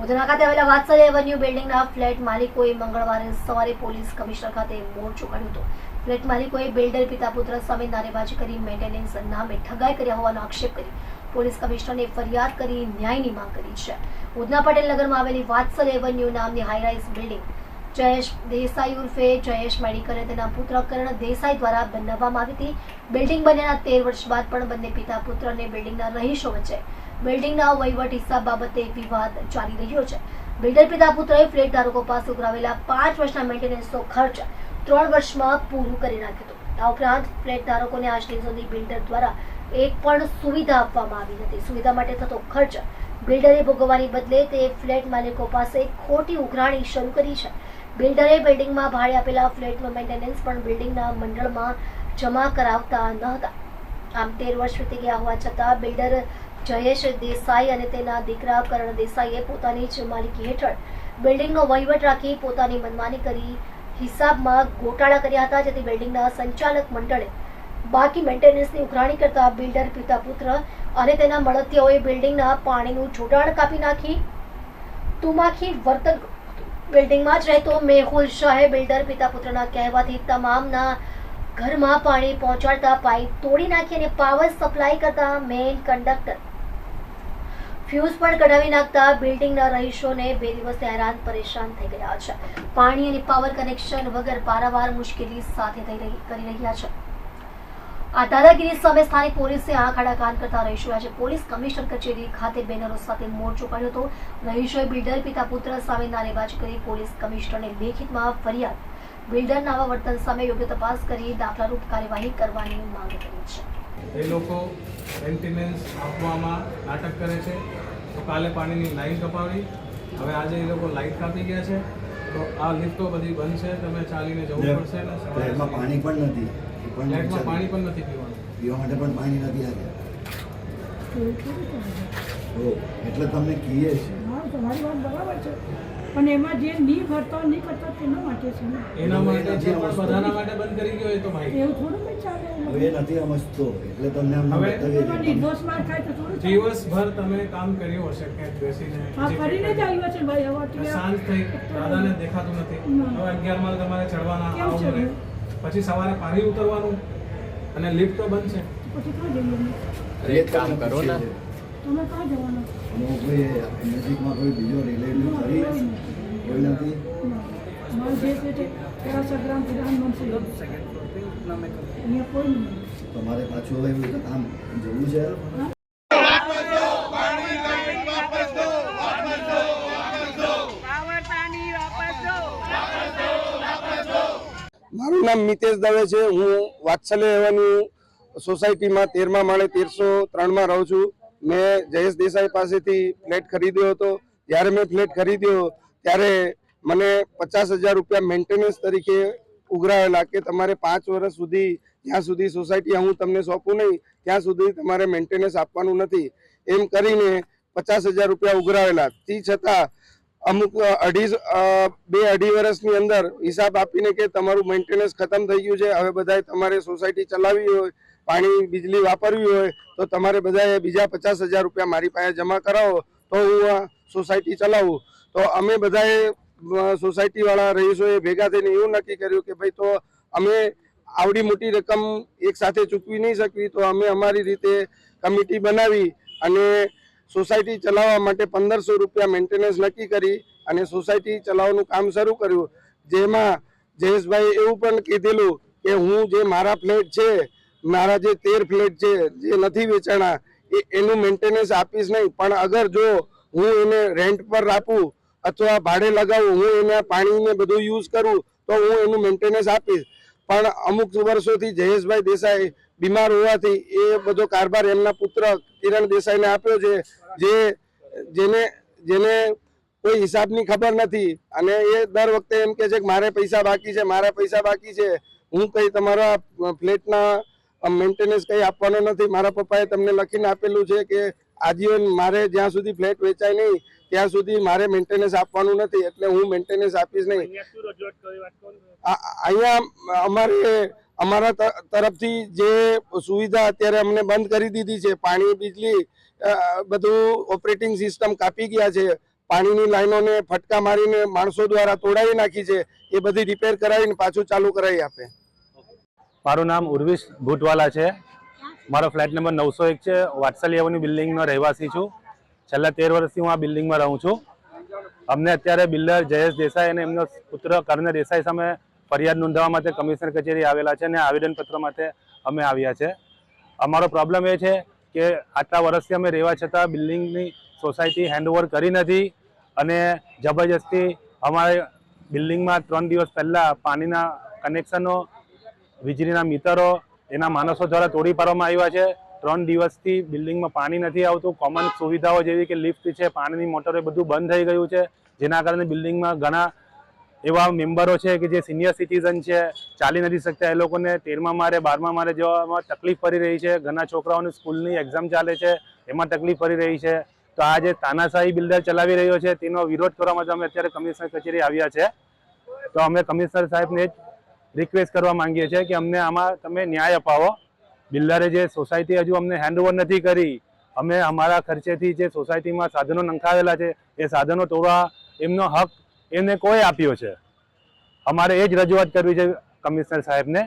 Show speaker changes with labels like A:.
A: ઉધના ખાતે આવેલા વાત્સલ્ય એવન્યુ બિલ્ડિંગના ફ્લેટ માલિકોએ મંગળવારે સવારે પોલીસ કમિશનર ખાતે મોરચો કાઢ્યો હતો. ફ્લેટ માલિકોએ બિલ્ડર પિતા પુત્ર સામે નારેબાજી કરી મેન્ટેનન્સ નામે ઠગાઈ કર્યા હોવાનો આક્ષેપ કરી પોલીસ કમિશનરને ફરિયાદ કરી ન્યાયની માંગ કરી છે. ઉધના પટેલ નગરમાં આવેલી વાત્સલ્ય એવન્યુ નામની high rise building Jayesh Desai ઉર્ફે જયેશ મેડિકલ તેના પુત્ર કરણ દેસાઈ દ્વારા બનાવવામાં આવી હતી. બિલ્ડિંગ બન્યાના તેર વર્ષ બાદ પણ બંને પિતા પુત્રને બિલ્ડિંગના રહીશો વચ્ચે બિલ્ડિંગના વહીવટ હિસાબ બાબતે વિવાદ ચાલી રહ્યો છે. બિલ્ડર પિતા પુત્રએ ફ્લેટ ધારકો પાસે ઉઘરાવેલા પાંચ વર્ષના મેન્ટેનન્સનો ખર્ચ ત્રણ વર્ષમાં પૂરું કરી નાખ્યો હતો. આ ઉપરાંત ફ્લેટ ધારકોને આજની સુધી બિલ્ડર દ્વારા એક પણ સુવિધા આપવામાં આવી નથી. સુવિધા માટે થતો ખર્ચ બિલ્ડરે ભોગવવાની બદલે તે ફ્લેટ માલિકો પાસે ખોટી ઉઘરાણી શરૂ કરી છે. બિલ્ડરે બિલ્ડિંગમાં ભાડે આપેલા ફ્લેટનો મેન્ટેનન્સ પણ બિલ્ડિંગના મંડળમાં જમા કરાવતા ન હતા. આમ તેર વર્ષ વીતી ગયા હોવા છતાં બિલ્ડર જયેશ દેસાઈ અને તેના દીકરા કરણ દેસાઈએ પોતાની જ માલિકી હેઠળ બિલ્ડિંગનો વહીવટ રાખી પોતાની મનમાની કરી હિસાબમાં ગોટાળા કર્યા હતા, જેથી બિલ્ડિંગના સંચાલક મંડળે બાકી મેન્ટેનન્સની ઉઘરાણી કરતા બિલ્ડર પિતા પુત્ર અને તેના મળતિયાઓએ બિલ્ડિંગના પાણીનું જોડાણ કાપી નાખી. તુમાખી વર્તન બિલ્ડિંગમાં જ રહેતો મેહુલ શાહે બિલ્ડર પિતા પુત્રના કહેવાથી તમામના ઘરમાં પાણી પહોંચાડતા પાઇપ તોડી નાખી અને પાવર સપ્લાય કરતા મેઇન કંડક્ટર ફ્યુઝ પણ કઢાવી નાખતા બિલ્ડિંગના રહીશોને બે દિવસથી હેરાન પરેશાન થઈ ગયા છે. પાણી અને પાવર કનેક્શન વગર પારાવાર મુશ્કેલી સાથે કરી રહ્યા છે. આ દાદાગીરી સામે સ્થાનિક પોલીસે આંખ કાન કરતા રહીશો આજે પોલીસ કમિશનર કચેરી ખાતે બેનરો સાથે મોરચો કાઢ્યો હતો. રહીશોએ બિલ્ડર પિતા પુત્ર સામે નારેબાજી કરી પોલીસ કમિશનરને લેખિતમાં ફરિયાદ. બિલ્ડરના આવા વર્તન સામે યોગ્ય તપાસ કરી દાખલારૂપ કાર્યવાહી કરવાની માંગ કરી છે.
B: એ લોકો મેન્ટેનન્સ આપવામાં નાટક કરે છે. તો કાલે પાણીની લાઈન કપાવી. હવે આજે એ લોકો લાઈટ કાપી ગયા છે. તો આ લિફ્ટો બધી બંધ છે. તમે ચાલીને જવું પડશે ને
C: પાણી પણ નથી. પણ
B: ફ્લેટમાં પાણી પણ નથી પીવાનું.
C: પીવા માટે પણ પાણી નથી આવ્યા તો એટલે તમને કહીએ છીએ.
D: તમારી વાત બરાબર છે. પણ એમાં જે નહીં ભરતો નહીં કરતો તેના માટે છે
B: એના માટે જે બધાના માટે બંધ કરી ગયો એ તો ભાઈ
D: એવું થોડું કંઈ ચાલે
C: હવે એ નથી સમજતો એટલે તમને
B: હવે.
D: નિર્દોષ માર ખાય તો થોડું દિવસ
B: ભર તમે કામ કર્યું હશે કે બેસીને
D: હા કરીને જ આવ્યો છે ભાઈ હવે
B: સાંજ થઈ દાદાને દેખાતું નથી. હવે અગિયારમાં તમારે ચડવાના આવું ને પછી સવારે પાણી ઉતરવાનું અને લિફ્ટ તો બંધ છે.
D: પછી ક્યાં જઈએ
C: કામ કરો ને.
D: તમે ક્યાં જવાના?
C: અમે કોઈ નજીકમાં કોઈ બીજો રિલેટિવ ખરી કોઈ નથી. તમારે પાછું હવે એવું કામ જવું છે?
E: મારું નામ મિતેશ દવે છે. હું વાત્સલ્ય એવાની સોસાયટીમાં તેરમા માળે તેરસો ત્રણમાં રહું છું. મેં જયેશ દેસાઈ પાસેથી ફ્લેટ ખરીદ્યો હતો. જ્યારે મેં ફ્લેટ ખરીદ્યો, ત્યારે મને પચાસ હજાર રૂપિયા મેન્ટેનન્સ તરીકે ઉઘરાવેલા કે તમારે પાંચ વર્ષ સુધી જ્યાં સુધી સોસાયટી હું તમને સોંપું નહીં, ત્યાં સુધી તમારે મેન્ટેનન્સ આપવાનું નથી. એમ કરીને પચાસ હજાર રૂપિયા ઉઘરાવેલા. તે છતાં અમુક અઢી બે અઢી વર્ષની અંદર હિસાબ આપીને કે તમારું મેન્ટેનન્સ ખતમ થઈ ગયું છે, હવે બધાએ તમારે સોસાયટી ચલાવવી હોય પાણી, વીજળી વાપરવી હોય તો તમારે બધાએ બીજા પચાસ હજાર રૂપિયા મારી પાસે જમા કરાવો. તો હું સોસાયટી ચલાવું. તો અમે બધાએ સોસાયટીવાળા રહીશોએ ભેગા થઈને એવું નક્કી કર્યું કે ભાઈ તો અમે આવડી મોટી રકમ એક સાથે ચૂકવી નહીં શકવી, તો અમે અમારી રીતે કમિટી બનાવી અને સોસાયટી ચલાવવા માટે પંદરસો રૂપિયા મેન્ટેનન્સ નક્કી કરી અને સોસાયટી ચલાવવાનું કામ શરૂ કર્યું. જેમાં જયેશભાઈ એવું પણ કીધેલું કે હું જે મારા ફ્લેટ છે મારા જે તેર ફ્લેટ છે, જે નથી વેચાણા, એ એનું મેન્ટેનન્સ આપીશ નહીં. પણ અગર જો હું એને રેન્ટ પર આપું અથવા ભાડે લગાવું, હું એને પાણીને બધું યુઝ કરું, તો હું એનું મેન્ટેનન્સ આપીશ. પણ અમુક વર્ષોથી જયેશભાઈ દેસાઈ બીમાર હોવાથી એ બધો કારભાર એમના પુત્ર કિરણ દેસાઈને આપ્યો છે, જે જેને જેને કોઈ હિસાબની ખબર નથી. અને એ દર વખતે એમ કે છે કે મારે પૈસા બાકી છે, મારા પૈસા બાકી છે. હું કઈ તમારા ફ્લેટના મેન્ટેનન્સ કઈ આપવાનો નથી. મારા પપ્પાએ તમને લખીને આપેલું છે કે આજીવન મારે જ્યાં સુધી ફ્લેટ વેચાય નહીં ત્યાં સુધી મારે મેન્ટેનન્સ આપવાનું નથી. એટલે હું મેન્ટેનન્સ આપીશ નહીં. અહીંયા અમારે અમારા તરફથી જે સુવિધા અત્યારે અમને બંધ કરી દીધી છે પાણી વીજળી બધું ઓપરેટિંગ સિસ્ટમ કાપી ગયા છે. પાણીની લાઈનોને ફટકા મારીને માણસો દ્વારા તોડાવી નાખી છે. એ બધી રિપેર કરાવીને પાછું ચાલુ કરાવી આપે.
F: મારું નામ ઉર્વિશ ભૂટવાલા છે. મારો ફ્લેટ નંબર નવસો એક છે. વાત્સલ્ય એવન્યુ બિલ્ડિંગનો રહેવાસી છું. છેલ્લા તેર વર્ષથી હું આ બિલ્ડિંગમાં રહું છું. અમને અત્યારે બિલ્ડર જયેશ દેસાઈ અને એમનો પુત્ર કર્ણ દેસાઈ સામે ફરિયાદ નોંધાવવા માટે કમિશનર કચેરી આવેલા છે અને આવેદનપત્ર માટે અમે આવ્યા છે. અમારો પ્રોબ્લેમ એ છે કે આટલા વર્ષથી અમે રહેવા છતાં બિલ્ડિંગની સોસાયટી હેન્ડઓવર કરી નથી અને જબરજસ્તી અમારે બિલ્ડિંગમાં ત્રણ દિવસ પહેલાં પાણીના કનેક્શનો વીજળીના મીટરો, એના માણસો દ્વારા તોડી પાડવામાં આવ્યા છે, ત્રણ દિવસથી બિલ્ડિંગમાં પાણી નથી આવતું. કોમન સુવિધાઓ જેવી કે લિફ્ટ છે, પાણીની મોટરો એ બધું બંધ થઈ ગયું છે. જેના કારણે બિલ્ડિંગમાં ઘણા એવા મેમ્બરો છે કે જે સિનિયર સિટીઝન છે, ચાલી નથી શકતા. એ લોકોને તેરમા મારે, બારમા મારે જવામાં તકલીફ પડી રહી છે. ઘણા છોકરાઓની સ્કૂલની એક્ઝામ ચાલે છે, એમાં તકલીફ પડી રહી છે. તો આ જે તાનાશાહી બિલ્ડર ચલાવી રહ્યો છે, તેનો વિરોધ કરવા માટે અમે અત્યારે કમિશનર કચેરી આવ્યા છે. તો અમે કમિશનર સાહેબને રિક્વેસ્ટ કરવા માંગીએ છીએ કે અમને આમાં તમે ન્યાય અપાવો. બિલ્ડરે જે સોસાયટી હજુ અમને હેન્ડઓવર નથી કરી, અમે અમારા ખર્ચેથી જે સોસાયટીમાં સાધનો નંખાવેલા છે, એ સાધનો તોડવા એમનો હક એમને કોઈ આપ્યો છે. અમારે એ જ રજૂઆત કરવી છે કમિશનર સાહેબને.